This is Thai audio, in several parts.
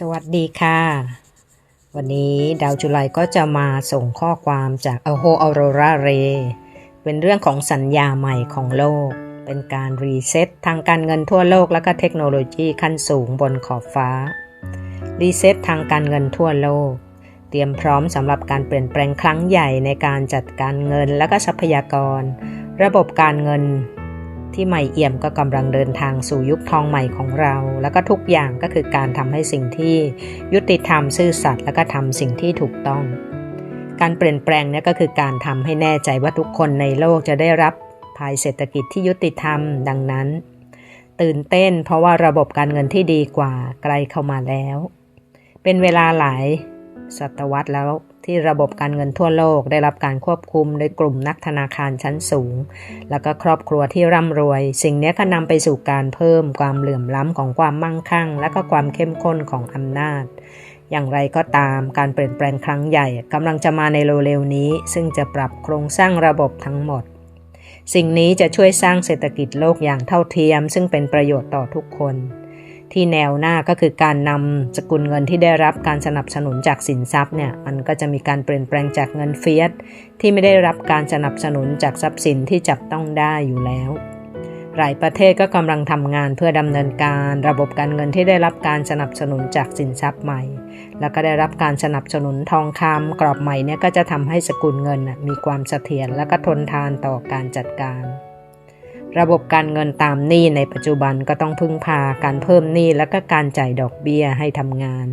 สวัสดีค่ะ วันนี้ดาวจุไลก็จะมาส่งข้อความจากอโฮออโรราเร เป็นเรื่องของสัญญาใหม่ของโลก เป็นการรีเซ็ตทางการเงินทั่วโลกและก็เทคโนโลยีขั้นสูงบนขอบฟ้า รีเซ็ตทางการเงินทั่วโลก เตรียมพร้อมสำหรับการเปลี่ยนแปลงครั้งใหญ่ในการจัดการเงินและก็ทรัพยากร ระบบการเงิน ที่ใหม่เอี่ยมก็กำลังเดินทางสู่ยุคทองใหม่ของเรา แล้วก็ทุกอย่างก็คือการทำให้สิ่งที่ยุติธรรมซื่อสัตย์แล้วก็ทำสิ่งที่ถูกต้อง การเปลี่ยนแปลงนี่ก็คือการทำให้แน่ใจว่าทุกคนในโลกจะได้รับภายเศรษฐกิจที่ยุติธรรมดังนั้น ตื่นเต้นเพราะว่าระบบการเงินที่ดีกว่าใกล้เข้ามาแล้ว เป็นเวลาหลายศตวรรษแล้ว ที่ระบบการเงินทั่วโลกได้รับการควบคุมโดยกลุ่มนักธนาคารชั้นสูง แล้วก็ครอบครัวที่ร่ำรวย สิ่งนี้ก็นำไปสู่การเพิ่มความเหลื่อมล้ำของความมั่งคั่ง และก็ความเข้มข้นของอำนาจ อย่างไรก็ตามการเปลี่ยนแปลงครั้งใหญ่กำลังจะมาในเร็วๆนี้ ซึ่งจะปรับโครงสร้างระบบทั้งหมด สิ่งนี้จะช่วยสร้างเศรษฐกิจโลกอย่างเท่าเทียม ซึ่งเป็นประโยชน์ต่อทุกคน ที่แนวหน้าก็คือการนำสกุลเงินที่ได้รับการสนับสนุนจากสินทรัพย์เนี่ยมันก็จะมีการเปลี่ยนแปลงจากเงินเฟียสที่ไม่ได้รับการสนับสนุนจากทรัพย์สินที่จับต้องได้อยู่แล้วหลายประเทศก็กำลังทำงานเพื่อดำเนินการระบบการเงินที่ได้รับการสนับสนุนจากสินทรัพย์ใหม่ แล้วก็ได้รับการสนับสนุนทองคำกรอบใหม่เนี่ยก็จะทำให้สกุลเงินมีความเสถียรและก็ทนทานต่อการจัดการ ระบบการเงินตามหนี้ในปัจจุบันก็ต้องพึ่งพาการเพิ่มหนี้และก็การจ่ายดอกเบี้ยให้ทำงาน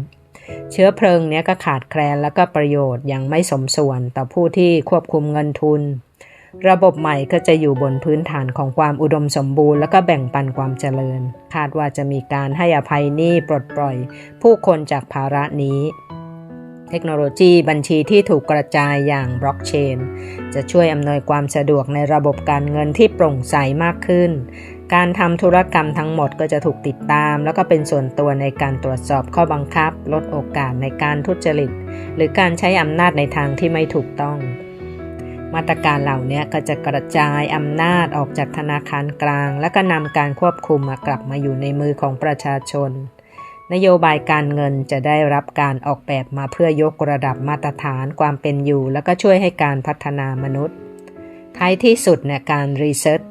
เชื้อเพลิงเนี้ยก็ขาดแคลนและก็ประโยชน์อย่างไม่สมส่วนต่อผู้ที่ควบคุมเงินทุน ระบบใหม่ก็จะอยู่บนพื้นฐานของความอุดมสมบูรณ์ และก็แบ่งปันความเจริญ คาดว่าจะมีการให้อภัยหนี้ปลดปล่อย ผู้คนจากภาระนี้ เทคโนโลยีบัญชีที่ถูกกระจายอย่างบล็อกเชนจะช่วยอำนวยความสะดวกในระบบการเงินที่โปร่งใสมากขึ้น การทำธุรกรรมทั้งหมดก็จะถูกติดตาม แล้วก็เป็นส่วนตัวในการตรวจสอบข้อบังคับ ลดโอกาสในการทุจริต หรือการใช้อำนาจในทางที่ไม่ถูกต้องมาตรการเหล่านี้ก็จะกระจายอำนาจออกจากธนาคารกลาง และก็นำการควบคุมมากลับมาอยู่ในมือของประชาชน นโยบายการเงินจะได้รับการออกแบบมาเพื่อยกระดับมาตรฐานความเป็นอยู่ แล้วก็ช่วยให้การพัฒนามนุษย์ ท้ายที่สุดเนี่ยการรีเซ็ต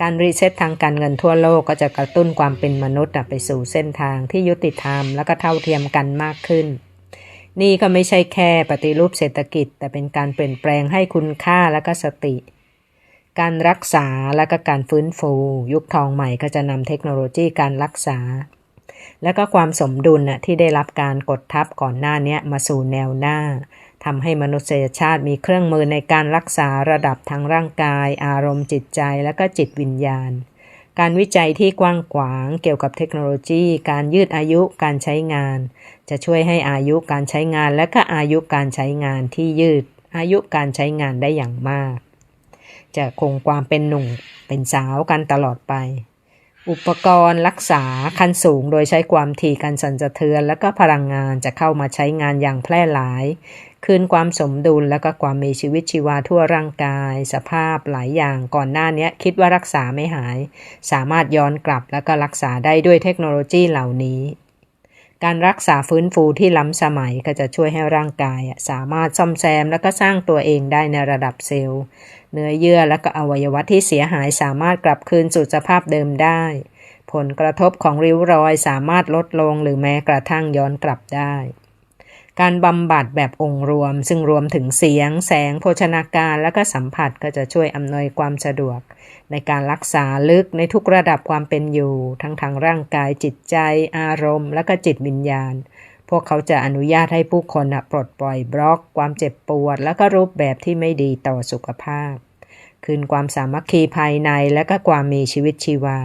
การรีเซ็ตทางการเงินทั่วโลกก็จะกระตุ้นความเป็นมนุษย์ไปสู่เส้นทางที่ยุติธรรม และก็เท่าเทียมกันมากขึ้น นี่ก็ไม่ใช่แค่ปฏิรูปเศรษฐกิจ แต่เป็นการเปลี่ยนแปลงให้คุณค่าและก็สติ การรักษาและก็การฟื้นฟู ยุคทองใหม่ก็จะนำเทคโนโลยีการรักษา และก็ความสมดุลน่ะที่ได้รับการกดทับก่อนหน้านี้มาสู่แนวหน้าทำให้มนุษยชาติมีเครื่องมือในการรักษาระดับทางร่างกาย อารมณ์จิตใจและก็จิตวิญญาณ การวิจัยที่กว้างขวางเกี่ยวกับเทคโนโลยี การยืดอายุการใช้งาน จะช่วยให้อายุการใช้งานและก็อายุการใช้งานที่ยืด อายุการใช้งานได้อย่างมาก จะคงความเป็นหนุ่มเป็นสาวกันตลอดไป อุปกรณ์รักษาขั้นสูงโดยใช้ความถี่การสั่นสะเทือน และก็พลังงานจะเข้ามาใช้งานอย่างแพร่หลาย คืนความสมดุลและก็ความมีชีวิตชีวาทั่วร่างกาย สภาพหลายอย่างก่อนหน้านี้คิดว่ารักษาไม่หาย สามารถย้อนกลับและก็รักษาได้ด้วยเทคโนโลยีเหล่านี้ การรักษาฟื้นฟูที่ล้ำสมัยก็จะช่วยให้ร่างกาย สามารถซ่อมแซมและก็สร้างตัวเองได้ในระดับเซลล์ เนื้อเยื่อและก็อวัยวะที่เสียหายสามารถกลับคืนสู่สภาพเดิมได้ ผลกระทบของริ้วรอยสามารถลดลงหรือแม้กระทั่งย้อนกลับได้ การบำบัดแบบองค์รวม ซึ่งรวมถึงเสียง แสง โภชนาการและก็สัมผัสก็จะช่วยอำนวยความสะดวก ในการรักษาลึกในทุกระดับความเป็นอยู่ ทั้งทางร่างกายจิตใจ อารมณ์ และก็จิตวิญญาณ พวกเขาจะอนุญาตให้ผู้คนปลดปล่อยบล็อก ความเจ็บปวด และก็รูปแบบที่ไม่ดีต่อสุขภาพ คืนความสามัคคีภายในและก็ความมีชีวิตชีวา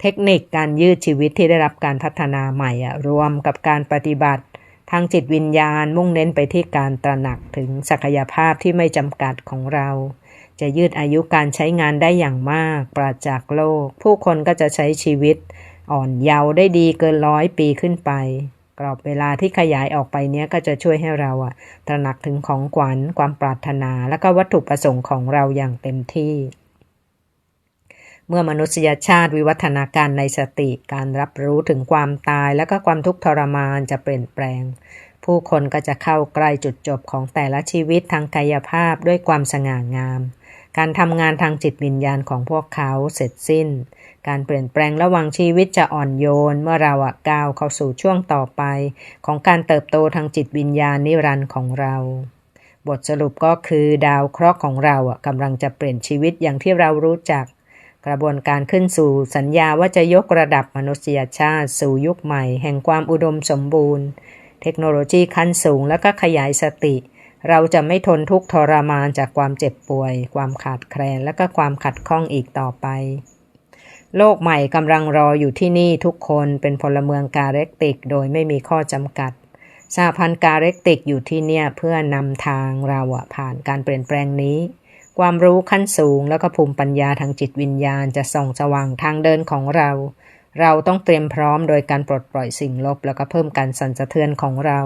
เทคนิคการยืดชีวิตที่ได้รับการพัฒนาใหม่รวมกับการปฏิบัติทางจิตวิญญาณมุ่งเน้นไปที่การตระหนักถึงศักยภาพที่ไม่จำกัดของเรา จะยืดอายุการใช้งานได้อย่างมาก ปราจากโลกผู้คนก็จะใช้ชีวิต อ่อนเยาว์ได้ดีเกินร้อยปีขึ้นไป กรอบเวลาที่ขยายออกไปเนี้ยก็จะช่วยให้เราอะตระหนักถึงของขวัญความปรารถนา และก็วัตถุประสงค์ของเราอย่างเต็มที่เมื่อมนุษยชาติวิวัฒนาการในสติการรับรู้ถึงความตายและก็ความทุกข์ทรมานจะเปลี่ยนแปลง ผู้คนก็จะเข้าใกล้จุดจบของแต่ละชีวิตทางกายภาพด้วยความสง่างาม การทำงานทางจิตวิญญาณของพวกเขาเสร็จสิ้น การเปลี่ยนแปลงระหว่างชีวิตจะอ่อนโยน เมื่อเราอะก้าวเข้าสู่ช่วงต่อไป ของการเติบโตทางจิตวิญญาณนิรันดร์ของเรา บทสรุปก็คือดาวเคราะห์ของเราอะกำลังจะเปลี่ยนชีวิตอย่างที่เรารู้จัก กระบวนการขึ้นสู่สัญญาว่าจะยกระดับมนุษยชาติ สู่ยุคใหม่ แห่งความอุดมสมบูรณ์ เทคโนโลยีขั้นสูงและก็ขยายสติ เราจะไม่ทนทุกข์ทรมานจากความเจ็บป่วย ความขาดแคลน และก็ความขัดข้องอีกต่อไป โลกใหม่กำลังรออยู่ที่นี่ทุกคนเป็นพลเมืองกาเร็กติก โดยไม่มีข้อจำกัดสหพันธ์กาเร็กติกอยู่ที่เนี่ยเพื่อนำทางเราผ่านการเปลี่ยนแปลงนี้ ความรู้ขั้นสูงแล้วก็ภูมิปัญญาทางจิตวิญญาณจะส่องสว่างทางเดินของเรา เราต้องเตรียมพร้อมโดยการปลดปล่อยสิ่งลบ แล้วก็เพิ่มการสั่นสะเทือนของเรา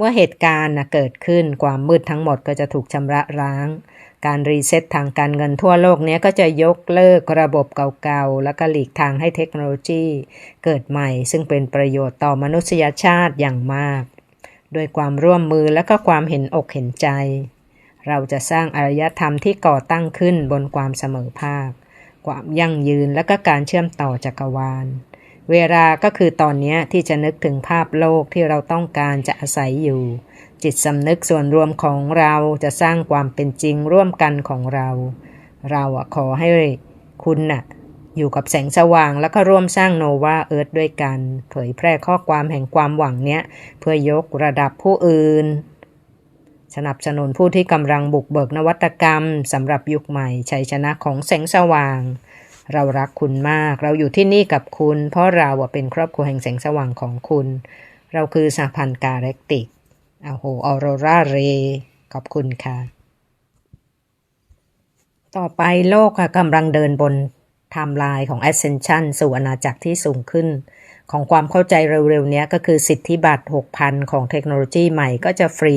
เมื่อเหตุการณ์เกิดขึ้นความมืดทั้งหมดก็จะถูกชำระล้าง การรีเซ็ตทางการเงินทั่วโลกนี้ก็จะยกเลิกระบบเก่าๆ แล้วก็หลีกทางให้เทคโนโลยี เกิดใหม่ซึ่งเป็นประโยชน์ต่อมนุษยชาติอย่างมากโดยความร่วมมือและก็ความเห็นอกเห็นใจ เราจะสร้างอารยธรรมที่ก่อตั้งขึ้นบนความเสมอภาค ความยั่งยืนและก็การเชื่อมต่อจักรวาล เวลาก็คือตอนนี้ที่จะนึกถึงภาพโลกที่เราต้องการจะอาศัยอยู่ จิตสำนึกส่วนรวมของเราจะสร้างความเป็นจริงร่วมกันของเรา เราขอให้คุณน่ะอยู่กับแสงสว่างแล้วก็ร่วมสร้างโนวาเอิร์ธด้วยกันเผยแพร่ข้อความแห่งความหวังเนี้ย เพื่อยกระดับผู้อื่น สนับสนุนผู้ที่กำลังบุกเบิกนวัตกรรมสำหรับยุคใหม่ชัยชนะของแสงสว่าง เรารักคุณมาก เราอยู่ที่นี่กับคุณ เพราะเราเป็นครอบครัวแห่งแสงสว่างของคุณ เราคือสหพันธ์การเรกติกอโหออโรราเร ขอบคุณค่ะ ต่อไปโลกกำลังเดินบนไทม์ไลน์ของ Ascension สู่อาณาจักรที่สูงขึ้น ของความเข้าใจเร็วๆนี้ก็คือสิทธิบัตร 6,000 ของเทคโนโลยีใหม่ก็จะฟรี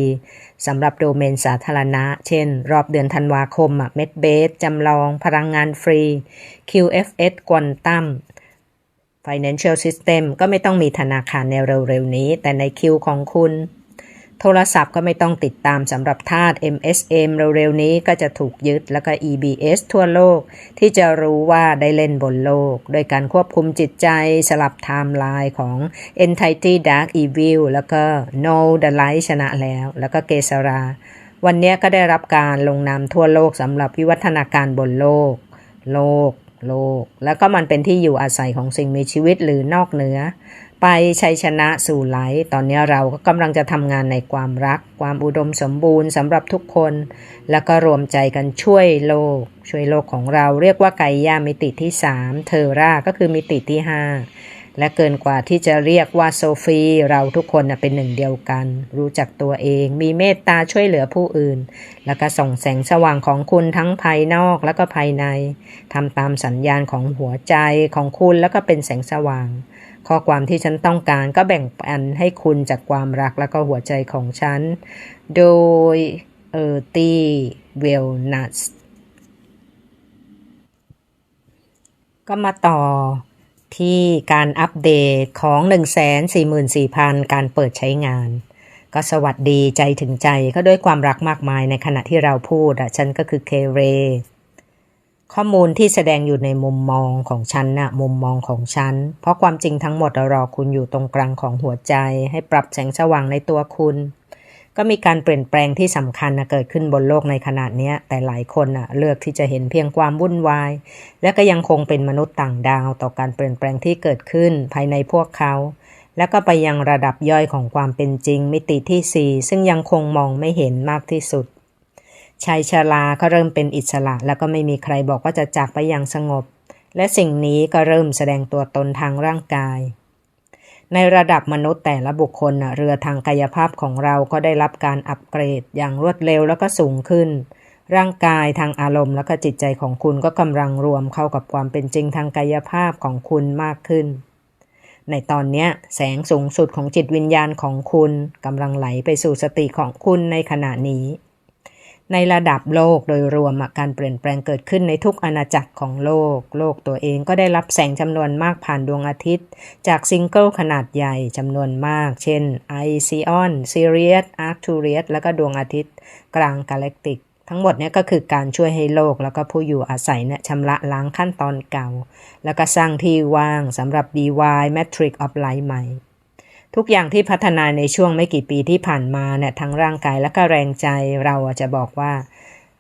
สำหรับโดเมนสาธารณะ เช่น รอบเดือนธันวาคมเม็ดเบสจำลองพลังงานฟรี QFS กวนตัม Financial System ก็ไม่ต้องมีธนาคารในเร็วๆนี้ แต่ในคิวของคุณ โทรศัพท์ก็ไม่ต้องติดตามสำหรับทาส MSM เร็วๆนี้ก็จะถูกยึดแล้วก็ EBS ทั่วโลก ที่จะรู้ว่าได้เล่นบนโลก โดยการควบคุมจิตใจสลับไทม์ไลน์ของ Entity Dark Evil แล้วก็ No the Light ชนะแล้ว แล้วก็เกสรา วันนี้ก็ได้รับการลงนามทั่วโลกสำหรับวิวัฒนาการบนโลก โลก โลก แล้วก็มันเป็นที่อยู่อาศัยของสิ่งมีชีวิตหรือนอกเหนือ ไปชัยชนะสู่ไหล ตอนนี้เราก็กำลังจะทำงานในความรัก ความอุดมสมบูรณ์สำหรับทุกคน แล้วก็รวมใจกันช่วยโลก ช่วยโลกของเราเรียกว่าไกยามิติที่ 3 เทอร่าก็คือมิติที่ 5 และเกินกว่าที่จะเรียกว่าโซฟีเราทุกคนเป็นหนึ่งเดียวกัน รู้จักตัวเอง มีเมตตาช่วยเหลือผู้อื่น แล้วก็ส่งแสงสว่างของคุณทั้งภายนอกแล้วก็ภายในทำตามสัญญาณของหัวใจของคุณแล้วก็เป็นแสงสว่าง ข้อความที่ฉันต้องการก็แบ่งปันให้คุณจากความรักแล้วก็หัวใจของฉัน โดยเออร์ตี้เวลนัสก็มาต่อที่การอัปเดตของ 144,000 การเปิดใช้งาน ก็สวัสดีใจถึงใจก็ด้วยความรักมากมายในขณะที่เราพูดอะฉันก็คือเคเร ข้อมูลที่แสดงอยู่ในมุมมองของฉันนะ่ะมุมมองของฉัน เพราะความจริงทั้งหมดรอคุณอยู่ตรงกลางของหัวใจ ให้ปรับแสงสว่างในตัวคุณ ก็มีการเปลี่ยนแปลงที่สำคัญนะเกิดขึ้นบนโลกในขณะนี้แต่หลายคนนะเลือกที่จะเห็นเพียงความวุ่นวาย และก็ยังคงเป็นมนุษย์ต่างดาวต่อการเปลี่ยนแปลงที่เกิดขึ้นภายในพวกเขา แล้วก็ไปยังระดับย่อยของความเป็นจริง มิติที่สี่ซึ่งยังคงมองไม่เห็นมากที่สุด ชายชราก็เริ่มเป็นอิสระ แล้วก็ไม่มีใครบอกว่าจะจากไปอย่างสงบ และสิ่งนี้ก็เริ่มแสดงตัวตนทางร่างกาย ในระดับมนุษย์แต่ละบุคคลเรือทางกายภาพของเราก็ได้รับการอัปเกรดอย่างรวดเร็วแล้วก็สูงขึ้น ร่างกายทางอารมณ์ แล้วก็จิตใจของคุณก็กำลังรวมเข้ากับความเป็นจริงทางกายภาพของคุณมากขึ้นในตอนนี้แสงสูงสุดของจิตวิญญาณของคุณกำลังไหลไปสู่สติของคุณในขณะนี้ ในระดับโลกโดยรวมการเปลี่ยนแปลงเกิดขึ้นในทุกอาณาจักรของโลก โลกตัวเองก็ได้รับแสงจำนวนมากผ่านดวงอาทิตย์ จากซิงเกิลขนาดใหญ่จำนวนมาก เช่นไอซีออนซีเรียสอาร์คทูเรียสและก็ดวงอาทิตย์ กลางกาแล็กติก ทั้งหมดนี้ก็คือการช่วยให้โลกแล้วก็ผู้อยู่อาศัยเนี่ยชำระล้างขั้นตอนเก่า แล้วก็สร้างที่ว่างสำหรับ DY Matrix of Light ใหม่ ทุกอย่างที่พัฒนาในช่วงไม่กี่ปีที่ผ่านมาเนี่ยทั้งร่างกายและก็แรงใจเราจะบอกว่า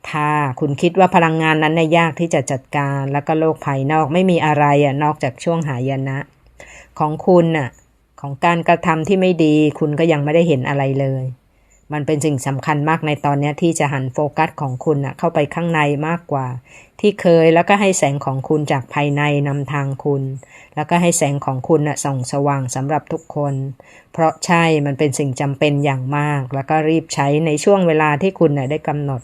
ถ้าคุณคิดว่าพลังงานนั้นน่ยากที่จะจัดการ แล้วก็โลกภายนอกไม่มีอะไรอะนอกจากช่วงหายนะ ของคุณน่ะของการกระทำที่ไม่ดี คุณก็ยังไม่ได้เห็นอะไรเลย มันเป็นสิ่งสำคัญมากในตอนนี้ที่จะหันโฟกัสของคุณนะเข้าไปข้างในมากกว่า ที่เคยแล้วก็ให้แสงของคุณจากภายในนำทางคุณ แล้วก็ให้แสงของคุณนะส่องสว่างสำหรับทุกคน เพราะใช่มันเป็นสิ่งจำเป็นอย่างมาก แล้วก็รีบใช้ในช่วงเวลาที่คุณนะได้กำหนด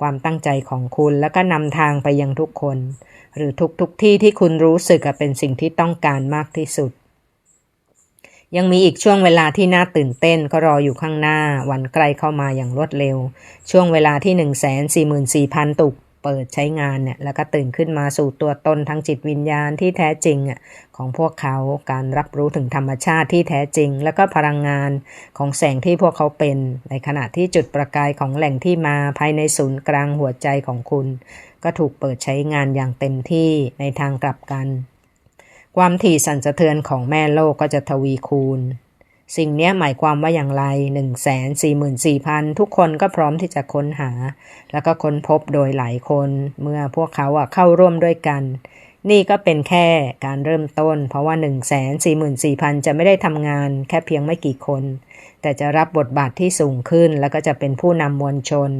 ความตั้งใจของคุณแล้วก็นำทางไปยังทุกคน หรือทุกทุกที่ที่คุณรู้สึกเป็นสิ่งที่ต้องการมากที่สุด ยังมีอีกช่วงเวลาที่น่าตื่นเต้นก็รออยู่ข้างหน้า วันใกล้เข้ามาอย่างรวดเร็ว ช่วงเวลาที่ 144,000 ตุกเปิดใช้งานเนี่ยแล้วก็ตื่นขึ้นมาสู่ตัวตนทางจิตวิญญาณที่แท้จริงอะของพวกเขาการรับรู้ถึงธรรมชาติที่แท้จริง แล้วก็พลังงานของแสงที่พวกเขาเป็น ในขณะที่จุดประกายของแหล่งที่มาภายในศูนย์กลางหัวใจของคุณ ก็ถูกเปิดใช้งานอย่างเต็มที่ในทางกลับกัน ความถี่สั่นสะเทือนของแม่โลกก็จะทวีคูณ สิ่งนี้หมายความว่าอย่างไร 144,000 ทุกคนก็พร้อมที่จะค้นหา แล้วก็ค้นพบโดยหลายคน เมื่อพวกเขาเข้าร่วมด้วยกัน นี่ก็เป็นแค่การเริ่มต้น เพราะว่า 144,000 จะไม่ได้ทำงานแค่เพียงไม่กี่คน แต่จะรับบทบาทที่สูงขึ้น แล้วก็จะเป็นผู้นำมวลชน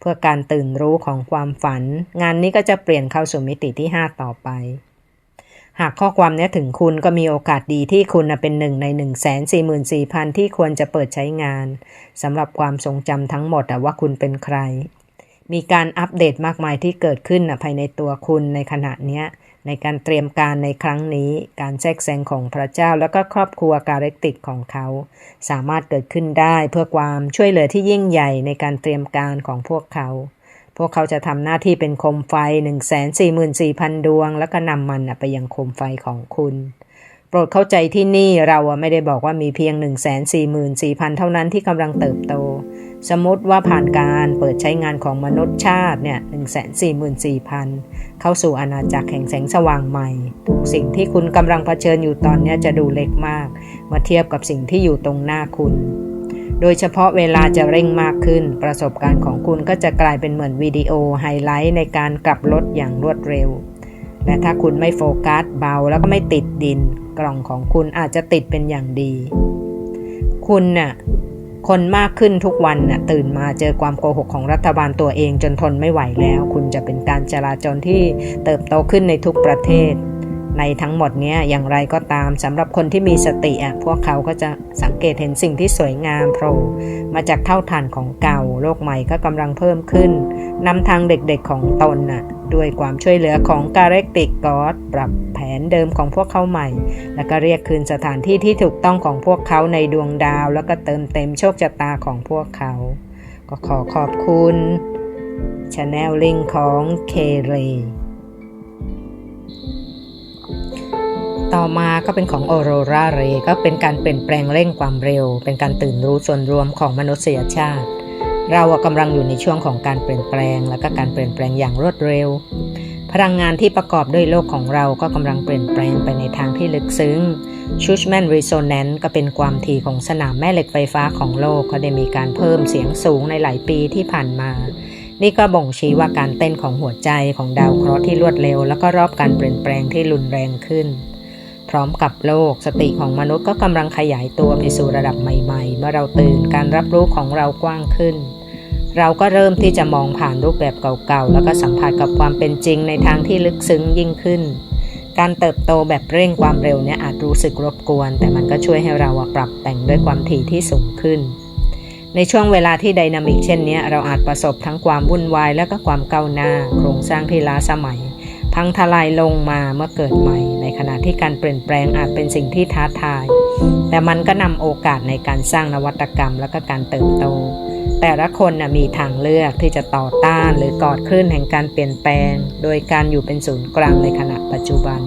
เพื่อการตื่นรู้ของความฝัน งานนี้ก็จะเปลี่ยนเข้าสู่มิติที่ 5 ต่อไป หากข้อความนี้ถึงคุณก็มีโอกาสดีที่คุณเป็นหนึ่งใน 1 4 4 0 0 0 ที่ควรจะเปิดใช้งานสำหรับความทรงจำทั้งหมดว่าคุณเป็นใคร มีการอัปเดตมากมายที่เกิดขึ้นภายในตัวคุณในขณะนี้ในการเตรียมการในครั้งนี้ การแทรกแซงของพระเจ้าแล้วก็ครอบครัวการเรกติกของเขา สามารถเกิดขึ้นได้เพื่อความช่วยเหลือที่ยิ่งใหญ่ในการเตรียมการของพวกเขา พวกเขาจะทำหน้าที่เป็นโคมไฟ 144,000 ดวง แล้วก็นำมันไปยังโคมไฟของคุณ โปรดเข้าใจที่นี่เราไม่ได้บอกว่ามีเพียง 144,000 เท่านั้นที่กำลังเติบโต สมมติว่าผ่านการเปิดใช้งานของมนุษย์ชาติเนี่ย144,000 เข้าสู่อาณาจักรแห่งแสงสว่างใหม่ ทุกสิ่งที่คุณกำลังเผชิญอยู่ตอนนี้จะดูเล็กมาก เมื่อเทียบกับสิ่งที่อยู่ตรงหน้าคุณ โดยเฉพาะเวลาจะเร่งมากขึ้น ประสบการณ์ของคุณก็จะกลายเป็นเหมือนวิดีโอไฮไลท์ในการกลับรถอย่างรวดเร็ว และถ้าคุณไม่โฟกัสเบาแล้วก็ไม่ติดดิน กล่องของคุณอาจจะติดเป็นอย่างดี คุณน่ะคนมากขึ้นทุกวันน่ะตื่นมาเจอความโกหกของรัฐบาลตัวเองจนทนไม่ไหวแล้ว คุณจะเป็นการจราจรที่เติบโตขึ้นในทุกประเทศ ในทั้งหมดนี้อย่างไรก็ตามสำหรับคนที่มีสติอะพวกเขาก็จะสังเกตเห็นสิ่งที่สวยงามโผล่มาจากเท่าฐานของเก่า โลกใหม่ก็กำลังเพิ่มขึ้นนำทางเด็กๆของตนน่ะด้วยความช่วยเหลือของการเรกติกกอดปรับแผนเดิมของพวกเขาใหม่ แล้วก็เรียกคืนสถานที่ที่ถูกต้องของพวกเขาในดวงดาว แล้วก็เติมเต็มโชคชะตาของพวกเขา ก็ขอขอบคุณชาแนลลิงของเคเร ต่อมาก็เป็นของออโรราเรก็เป็นการเปลี่ยนแปลงเร่งความเร็ว เป็นการตื่นรู้ส่วนรวมของมนุษยชาติ เรากำลังอยู่ในช่วงของการเปลี่ยนแปลง และก็การเปลี่ยนแปลงอย่างรวดเร็ว พลังงานที่ประกอบด้วยโลกของเราก็กำลังเปลี่ยนแปลงไปในทางที่ลึกซึ้งชูชแมนรีโซแนนต์ก็เป็นความถี่ของสนามแม่เหล็กไฟฟ้าของโลกก็ได้มีการเพิ่มเสียงสูงในหลายปีที่ผ่านมานี่ก็บ่งชี้ว่าการเต้นของหัวใจของดาวเคราะห์ที่รวดเร็ว แล้วก็รอบการเปลี่ยนแปลงที่รุนแรงขึ้น พร้อมกับโลก สติของมนุษย์ก็กำลังขยายตัวไปสู่ระดับใหม่ๆ เมื่อเราตื่นการรับรู้ของเรากว้างขึ้น เราก็เริ่มที่จะมองผ่านรูปแบบเก่าๆ แล้วก็สัมผัสกับความเป็นจริงในทางที่ลึกซึ้งยิ่งขึ้น การเติบโตแบบเร่งความเร็วเนี่ยอาจรู้สึกรบกวน แต่มันก็ช่วยให้เราปรับแต่งด้วยความถี่ที่สูงขึ้น ในช่วงเวลาที่ไดนามิกเช่นนี้เราอาจประสบทั้งความวุ่นวายและก็ความก้าวหน้า โครงสร้างที่ล้าสมัย พังทลายลงมาเมื่อเกิดใหม่ ในขณะที่การเปลี่ยนแปลงอาจเป็นสิ่งที่ท้าทาย แต่มันก็นำโอกาสในการสร้างนวัตกรรมและก็การเติบโต แต่ละคนนะมีทางเลือกที่จะต่อต้านหรือกอดคลื่นแห่งการเปลี่ยนแปลง โดยการอยู่เป็นศูนย์กลางในขณะปัจจุบัน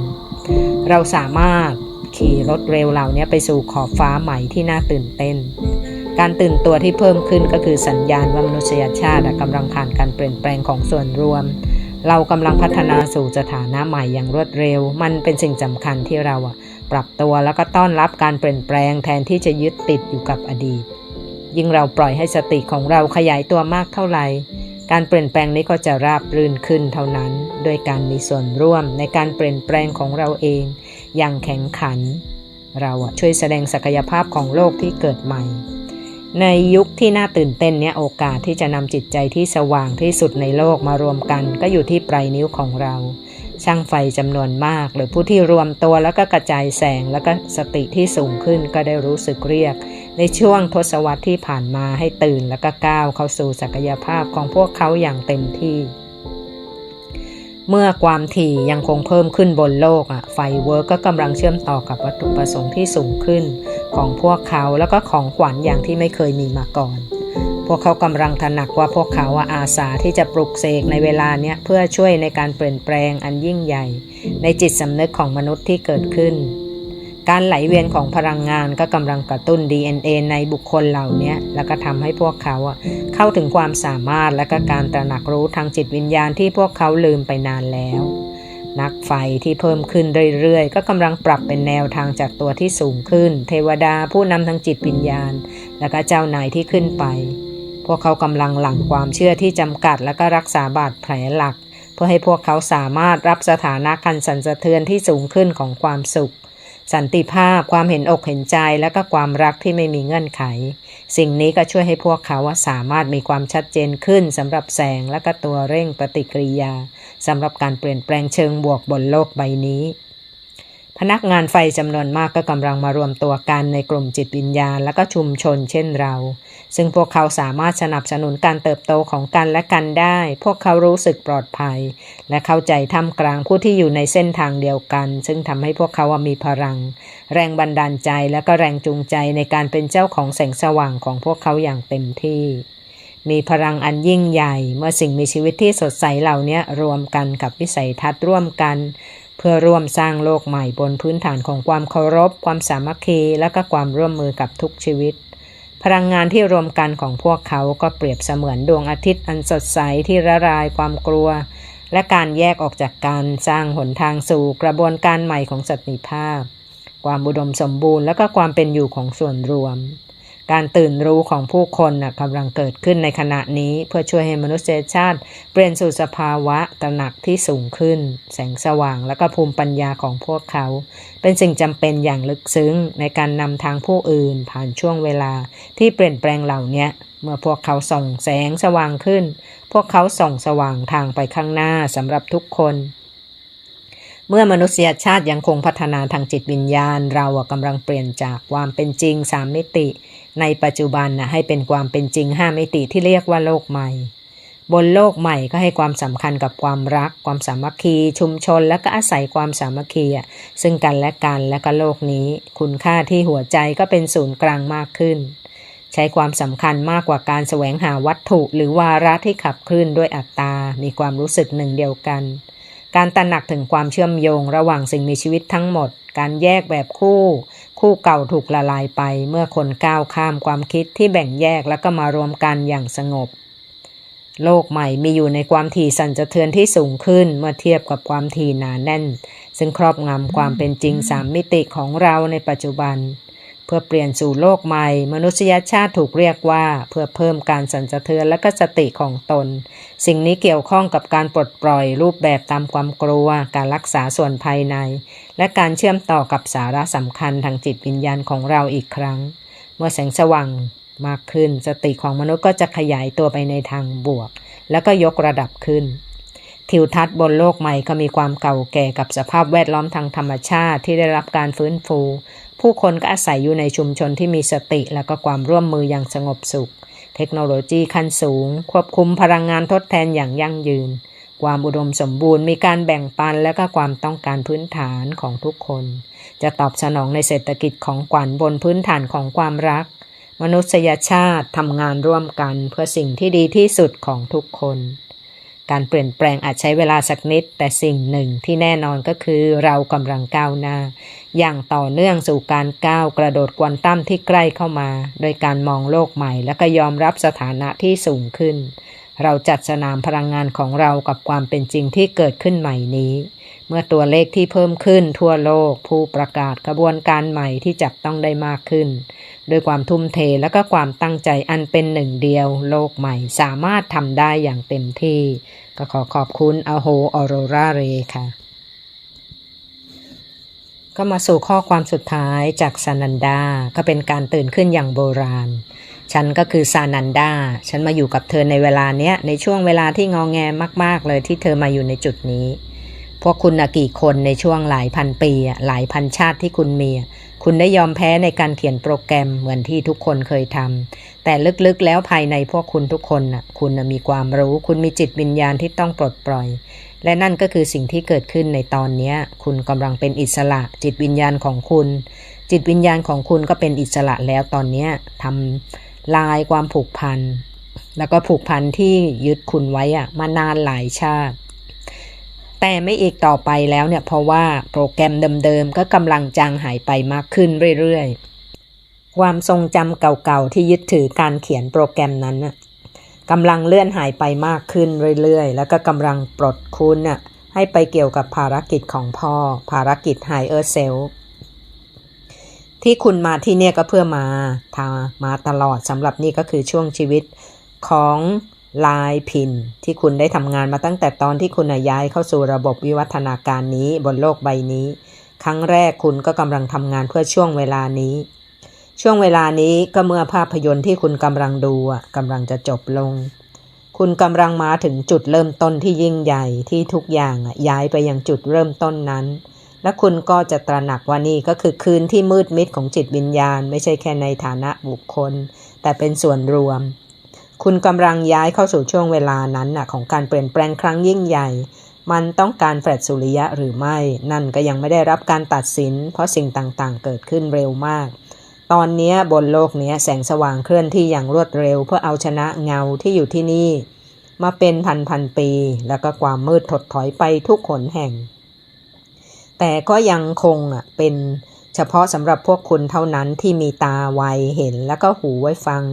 เราสามารถขี่รถเร็วเหล่านี้ไปสู่ขอบฟ้าใหม่ที่น่าตื่นเต้น การตื่นตัวที่เพิ่มขึ้นก็คือสัญญาณว่ามนุษยชาติกำลังผ่านการเปลี่ยนแปลงของส่วนรวม เรากำลังพัฒนาสู่สถานะใหม่อย่างรวดเร็ว มันเป็นสิ่งสำคัญที่เราอะปรับตัวแล้วก็ต้อนรับการเปลี่ยนแปลงแทนที่จะยึดติดอยู่กับอดีต ยิ่งเราปล่อยให้สติของเราขยายตัวมากเท่าไหร่ การเปลี่ยนแปลงนี้ก็จะราบรื่นขึ้นเท่านั้นโดยการมีส่วนร่วมในการเปลี่ยนแปลงของเราเอง อย่างแข็งขัน เราอะช่วยแสดงศักยภาพของโลกที่เกิดใหม่ ในยุคที่น่าตื่นเต้นเนี้ยโอกาสที่จะนำจิตใจที่สว่างที่สุดในโลกมารวมกัน ก็อยู่ที่ปลายนิ้วของเรา ช่างไฟจำนวนมาก หรือผู้ที่รวมตัวแล้วก็กระจายแสงแล้วก็สติที่สูงขึ้นก็ได้รู้สึกเรียก ในช่วงทศวรรษที่ผ่านมาให้ตื่นแล้วก็ก้าวเข้าสู่ศักยภาพของพวกเขาอย่างเต็มที่ เมื่อความถี่ยังคงเพิ่มขึ้นบนโลกอะไฟเวิร์กก็กำลังเชื่อมต่อกับวัตถุประสงค์ที่สูงขึ้น ของพวกเขาแล้วก็ของขวัญอย่างที่ไม่เคยมีมาก่อน พวกเขากำลังถนักว่าพวกเขาอาสาที่จะปลุกเสกในเวลาเนี้ยเพื่อช่วยในการเปลี่ยนแปลงอันยิ่งใหญ่ ในจิตสำนึกของมนุษย์ที่เกิดขึ้น การไหลเวียนของพลังงานก็กำลังกระตุ้น DNA ในบุคคลเหล่านี้แล้วก็ทำให้พวกเขาเข้าถึงความสามารถและก็การตระหนักรู้ทางจิตวิญญาณที่พวกเขาลืมไปนานแล้ว นักไฟที่เพิ่มขึ้นเรื่อยๆ ก็กำลังปรับเป็นแนวทางจากตัวที่สูงขึ้น เทวดาผู้นำทางจิตวิญญาณ และก็เจ้านายที่ขึ้นไป พวกเขากำลังหลั่งความเชื่อที่จำกัด และก็รักษาบาดแผลหลัก เพื่อให้พวกเขาสามารถรับสถานะคันสันสะเทือนที่สูงขึ้นของความสุข สันติภาพความเห็นอกเห็นใจและก็ความรักที่ไม่มีเงื่อนไข สิ่งนี้ก็ช่วยให้พวกเขาสามารถมีความชัดเจนขึ้นสำหรับแสงและก็ตัวเร่งปฏิกิริยาสำหรับการเปลี่ยนแปลงเชิงบวกบนโลกใบนี้ พนักงานไฟจำนวนมากก็กำลังมารวมตัวกันในกลุ่มจิตวิญญาณ และก็ชุมชนเช่นเรา ซึ่งพวกเขาสามารถสนับสนุนการเติบโตของกันและกันได้ พวกเขารู้สึกปลอดภัย และเข้าใจท่ามกลางผู้ที่อยู่ในเส้นทางเดียวกัน ซึ่งทำให้พวกเขามีพลัง แรงบันดาลใจและก็แรงจูงใจในการเป็นเจ้าของแสงสว่างของพวกเขาอย่างเต็มที่มีพลังอันยิ่งใหญ่ เมื่อสิ่งมีชีวิตที่สดใสเหล่านี้รวมกันกับวิสัยทัศน์ร่วมกัน เพื่อร่วมสร้างโลกใหม่บนพื้นฐานของความเคารพ ความสามัคคี และก็ความร่วมมือกับทุกชีวิต พลังงานที่รวมกันของพวกเขาก็เปรียบเสมือนดวงอาทิตย์อันสดใสที่ละลายความกลัว และการแยกออกจากการสร้างหนทางสู่กระบวนการใหม่ของสันติภาพ ความอุดมสมบูรณ์และก็ความเป็นอยู่ของส่วนรวม การตื่นรู้ของผู้คนนะกำลังเกิดขึ้นในขณะนี้เพื่อช่วยให้มนุษยชาติ เปลี่ยนสู่สภาวะตระหนักที่สูงขึ้น แสงสว่างและก็ภูมิปัญญาของพวกเขา เป็นสิ่งจำเป็นอย่างลึกซึ้งในการนำทางผู้อื่นผ่านช่วงเวลาที่เปลี่ยนแปลงเหล่านี้เมื่อพวกเขาส่องแสงสว่างขึ้น พวกเขาส่องสว่างทางไปข้างหน้าสำหรับทุกคน เมื่อมนุษยชาติยังคงพัฒนาทางจิตวิญญาณ เราอะกำลังเปลี่ยนจากความเป็นจริงสามมิติ ในปัจจุบันนะให้เป็นความเป็นจริงห้ามิติที่เรียกว่าโลกใหม่ บนโลกใหม่ก็ให้ความสำคัญกับความรัก ความสามัคคี ชุมชน และก็อาศัยความสามัคคีอะซึ่งกันและกันและก็โลกนี้ คุณค่าที่หัวใจก็เป็นศูนย์กลางมากขึ้น ใช้ความสำคัญมากกว่าการแสวงหาวัตถุ หรือวาระที่ขับเคลื่อนด้วยอัตตา มีความรู้สึกหนึ่งเดียวกัน การตระหนักถึงความเชื่อมโยงระหว่างสิ่งมีชีวิตทั้งหมด การแยกแบบคู่ คู่เก่าถูกละลายไป เมื่อคนก้าวข้ามความคิดที่แบ่งแยกแล้วก็มารวมกันอย่างสงบ โลกใหม่มีอยู่ในความถี่สั่นสะเทือนที่สูงขึ้นเมื่อเทียบกับความถี่หนาแน่น ซึ่งครอบงำความเป็นจริงสามมิติของเราในปัจจุบัน พื่อเปลี่ยนสู่โลกใหม่ มนุษยชาติถูกเรียกว่า เพื่อเพิ่มการสั่นสะเทือนและก็สติของตน สิ่งนี้เกี่ยวข้องกับการปลดปล่อยรูปแบบตามความกลัว การรักษาส่วนภายใน และการเชื่อมต่อกับสาระสำคัญทางจิตวิญญาณของเราอีกครั้ง เมื่อแสงสว่างมากขึ้น สติของมนุษย์ก็จะขยายตัวไปในทางบวก แล้วก็ยกระดับขึ้นทิวทัศน์บนโลกใหม่ก็มีความเก่าแก่กับสภาพแวดล้อมทางธรรมชาติที่ได้รับการฟื้นฟู ผู้คนก็อาศัยอยู่ในชุมชนที่มีสติและก็ความร่วมมืออย่างสงบสุข เทคโนโลยีขั้นสูง ควบคุมพลังงานทดแทนอย่างยั่งยืน ความอุดมสมบูรณ์มีการแบ่งปันและก็ความต้องการพื้นฐานของทุกคน จะตอบสนองในเศรษฐกิจของขวัญบนพื้นฐานของความรักมมนุษยชาติทำงานร่วมกันเพื่อสิ่งที่ดีที่สุดของทุกคน การเปลี่ยนแปลงอาจใช้เวลาสักนิด แต่สิ่งหนึ่งที่แน่นอนก็คือเรากำลังก้าวหน้า อย่างต่อเนื่องสู่การก้าวกระโดดควอนตัมที่ใกล้เข้ามา โดยการมองโลกใหม่ และก็ยอมรับสถานะที่สูงขึ้น เราจัดสนามพลังงานของเรากับความเป็นจริงที่เกิดขึ้นใหม่นี้ เมื่อตัวเลขที่เพิ่มขึ้นทั่วโลก ผู้ประกาศกระบวนการใหม่ที่จับต้องได้มากขึ้น ด้วยความทุ่มเทและก็ความตั้งใจอันเป็นหนึ่งเดียว โลกใหม่สามารถทำได้อย่างเต็มที่ ก็ขอขอบคุณอโฮออโรราเรค่ะ ก็มาสู่ข้อความสุดท้ายจากซานันดา ก็เป็นการตื่นขึ้นอย่างโบราณฉันก็คือซานันดา ฉันมาอยู่กับเธอในเวลาเนี้ย ในช่วงเวลาที่งองแงมาก ๆ เลยที่เธอมาอยู่ในจุดนี้ พวกคุณกี่คนในช่วงหลายพันปีอะหลายพันชาติที่คุณมี คุณได้ยอมแพ้ในการเขียนโปรแกรมเหมือนที่ทุกคนเคยทำแต่ลึกๆแล้วภายในพวกคุณทุกคนน่ะคุณมีความรู้ คุณมีจิตวิญญาณที่ต้องปลดปล่อย และนั่นก็คือสิ่งที่เกิดขึ้นในตอนนี้คุณกำลังเป็นอิสระจิตวิญญาณของคุณ จิตวิญญาณของคุณก็เป็นอิสระแล้วตอนนี้ทำลายความผูกพันแล้วก็ผูกพันที่ยึดคุณไว้อะมานานหลายชาติ แต่ไม่อีกต่อไปแล้วเนี่ยเพราะว่าโปรแกรมเดิมๆก็กำลังจางหายไปมากขึ้นเรื่อยๆ ความทรงจำเก่าๆที่ยึดถือการเขียนโปรแกรมนั้นกำลังเลื่อนหายไปมากขึ้นเรื่อยๆ แล้วก็กำลังปลดคุณน่ะให้ไปเกี่ยวกับภารกิจของพ่อ ภารกิจไฮเออร์เซลที่คุณมาที่เนี่ยก็เพื่อมาทามาตลอดสำหรับนี่ก็คือช่วงชีวิตของ ลายพินที่คุณได้ทำงานมาตั้งแต่ตอนที่คุณย้ายเข้าสู่ระบบวิวัฒนาการนี้บนโลกใบนี้ ครั้งแรกคุณก็กำลังทำงานเพื่อช่วงเวลานี้ ช่วงเวลานี้ก็เมื่อภาพยนตร์ที่คุณกำลังดูกำลังจะจบลง คุณกำลังมาถึงจุดเริ่มต้นที่ยิ่งใหญ่ที่ทุกอย่างย้ายไปยังจุดเริ่มต้นนั้น และคุณก็จะตระหนักว่านี่ก็คือคืนที่มืดมิดของจิตวิญญาณ ไม่ใช่แค่ในฐานะบุคคล แต่เป็นส่วนรวม คุณกำลังย้ายเข้าสู่ช่วงเวลานั้นนะของการเปลี่ยนแปลงครั้งยิ่งใหญ่ มันต้องการแฟลชสุริยะหรือไม่ นั่นก็ยังไม่ได้รับการตัดสิน เพราะสิ่งต่างๆ เกิดขึ้นเร็วมาก ตอนนี้บนโลกนี้แสงสว่างเคลื่อนที่อย่างรวดเร็ว เพื่อเอาชนะเงาที่อยู่ที่นี่ มาเป็นพันพันๆปี แล้วก็ความมืดถดถอยไปทุกขนแห่ง แต่ก็ยังคงเป็นเฉพาะสำหรับพวกคุณเท่านั้นที่มีตาไวเห็นแล้วก็หูไว้ฟัง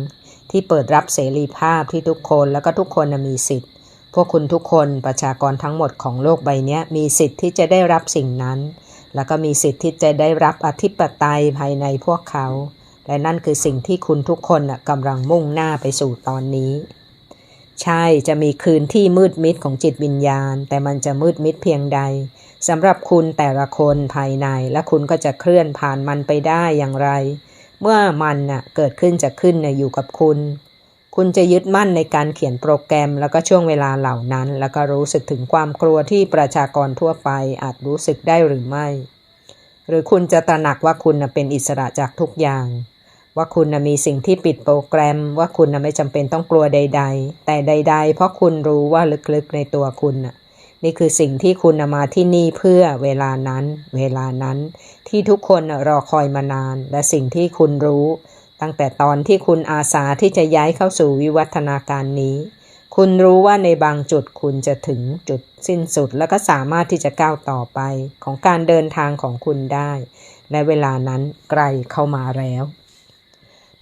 ที่เปิดรับเสรีภาพที่ทุกคนแล้วก็ทุกคนมีสิทธิ์ พวกคุณทุกคนประชากรทั้งหมดของโลกใบนี้มีสิทธิ์ที่จะได้รับสิ่งนั้น แล้วก็มีสิทธิ์ที่จะได้รับอธิปไตยภายในพวกเขา และนั่นคือสิ่งที่คุณทุกคนกำลังมุ่งหน้าไปสู่ตอนนี้ ใช่จะมีคืนที่มืดมิดของจิตวิญญาณ แต่มันจะมืดมิดเพียงใดสำหรับคุณแต่ละคนภายในและคุณก็จะเคลื่อนผ่านมันไปได้อย่างไร เมื่อมันน่ะเกิดขึ้นจะขึ้นน่ะอยู่กับคุณ คุณจะยึดมั่นในการเขียนโปรแกรมแล้วก็ช่วงเวลาเหล่านั้น แล้วก็รู้สึกถึงความกลัวที่ประชากรทั่วไปอาจรู้สึกได้หรือไม่ หรือคุณจะตระหนักว่าคุณน่ะเป็นอิสระจากทุกอย่าง ว่าคุณน่ะมีสิ่งที่ปิดโปรแกรม ว่าคุณน่ะไม่จำเป็นต้องกลัวใด ๆ แต่ใด ๆ เพราะคุณรู้ว่าลึกๆในตัวคุณน่ะนี่คือสิ่งที่คุณมาที่นี่เพื่อเวลานั้น เวลานั้น ที่ทุกคนรอคอยมานาน และสิ่งที่คุณรู้ ตั้งแต่ตอนที่คุณอาสาที่จะย้ายเข้าสู่วิวัฒนาการนี้ คุณรู้ว่าในบางจุดคุณจะถึงจุดสิ้นสุด แล้วก็สามารถที่จะก้าวต่อไปของการเดินทางของคุณได้ และเวลานั้นใกล้เข้ามาแล้ว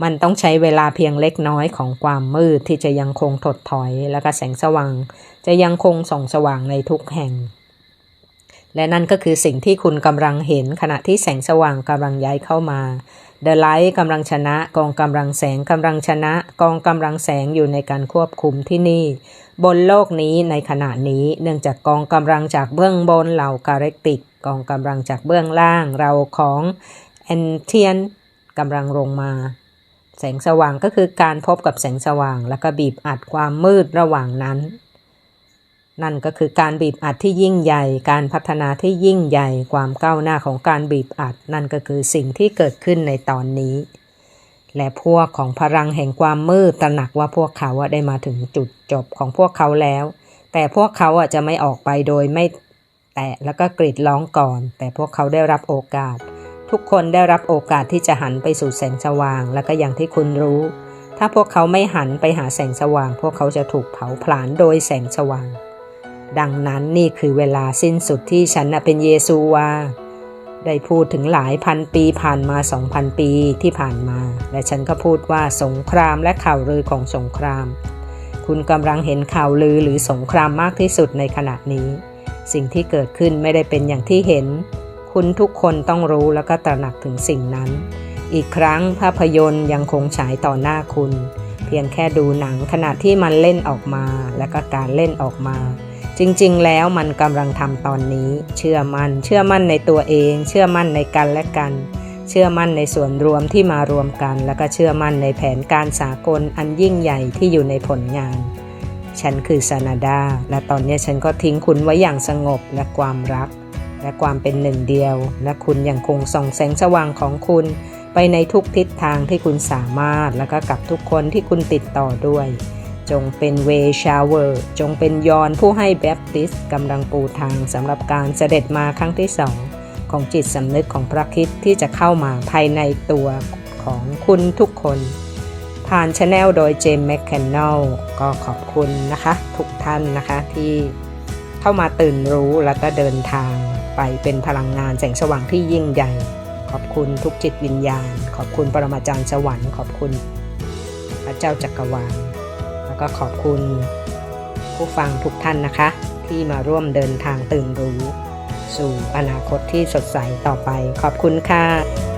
มันต้องใช้เวลาเพียงเล็กน้อยของความมืดที่จะยังคงถดถอย แล้วก็แสงสว่าง จะยังคงส่องสว่างในทุกแห่ง และนั่นก็คือสิ่งที่คุณกำลังเห็นขณะที่แสงสว่างกำลังย้ายเข้ามาเดอะไลท์กำลังชนะกองกำลังแสงกำลังชนะ กองกำลังแสงอยู่ในการควบคุมที่นี่ บนโลกนี้ในขณะนี้เนื่องจากกองกำลังจากเบื้องบนเหล่ากาเรกติก กองกำลังจากเบื้องล่างเราของแอนเทียนกำลังลงมาแสงสว่างก็คือการพบกับแสงสว่าง แล้วก็บีบอัดความมืดระหว่างนั้น นั่นก็คือการบีบอัดที่ยิ่งใหญ่ การพัฒนาที่ยิ่งใหญ่ ความก้าวหน้าของการบีบอัด นั่นก็คือสิ่งที่เกิดขึ้นในตอนนี้ และพวกของพลังแห่งความมืดตระหนักว่าพวกเขาได้มาถึงจุดจบของพวกเขาแล้ว แต่พวกเขาจะไม่ออกไปโดยไม่แตะแล้วก็กรีดร้องก่อน แต่พวกเขาได้รับโอกาส ทุกคนได้รับโอกาสที่จะหันไปสู่แสงสว่าง และก็อย่างที่คุณรู้ ถ้าพวกเขาไม่หันไปหาแสงสว่าง พวกเขาจะถูกเผาผลาญโดยแสงสว่าง ดังนั้นนี่คือเวลาสิ้นสุดที่ฉันเป็นเยซูวาได้พูดถึงหลายพันปีผ่านมาสองพันปีที่ผ่านมา และฉันก็พูดว่าสงครามและข่าวลือของสงคราม คุณกำลังเห็นข่าวลือหรือสงครามมากที่สุดในขณะนี้ สิ่งที่เกิดขึ้นไม่ได้เป็นอย่างที่เห็น คุณทุกคนต้องรู้แล้วก็ตระหนักถึงสิ่งนั้น อีกครั้งภาพยนตร์ยังคงฉายต่อหน้าคุณ เพียงแค่ดูหนังขณะที่มันเล่นออกมา และก็การเล่นออกมา จริงๆ แล้วมันกำลังทำตอนนี้ เชื่อมัน่น เชื่อมั่นในตัวเอง เชื่อมั่นในกันและกัน เชื่อมั่นในส่วนรวมที่มารวมกัน แล้วก็เชื่อมั่นในแผนการสากลอันยิ่งใหญ่ที่อยู่ในผลงาน ฉันคือซานาดา และตอนนี้ฉันก็ทิ้งคุณไว้อย่างสงบและความรัก และความเป็นหนึ่งเดียว และคุณยังคงส่องแสงสว่างของคุณ ไปในทุกทิศทางที่คุณสามารถ แล้วก็กับทุกคนที่คุณติดต่อด้วย จงเป็นเวชาเวอร์ จงเป็นยอนผู้ให้แบปติสกำลังปูทางสำหรับการเสด็จมาครั้งที่สองของจิตสำนึกของพระคิดที่จะเข้ามาภายในตัวของคุณทุกคน ผ่านช n แนลโดยเจมส์แมคแคนนลก็ขอบคุณนะคะ ทุกท่านนะคะที่เข้ามาตื่นรู้แล้วก็เดินทางไปเป็นพลังงานแสงสว่างที่ยิ่งใหญ่ ขอบคุณทุกจิตวิญญาณ ขอบคุณปรมาจารย์สวรรค์ขอบคุณพระเจ้าจักรวาล แล้วก็ขอบคุณผู้ฟังทุกท่านนะคะ ที่มาร่วมเดินทางตื่นรู้ สู่อนาคตที่สดใสต่อไป ขอบคุณค่ะ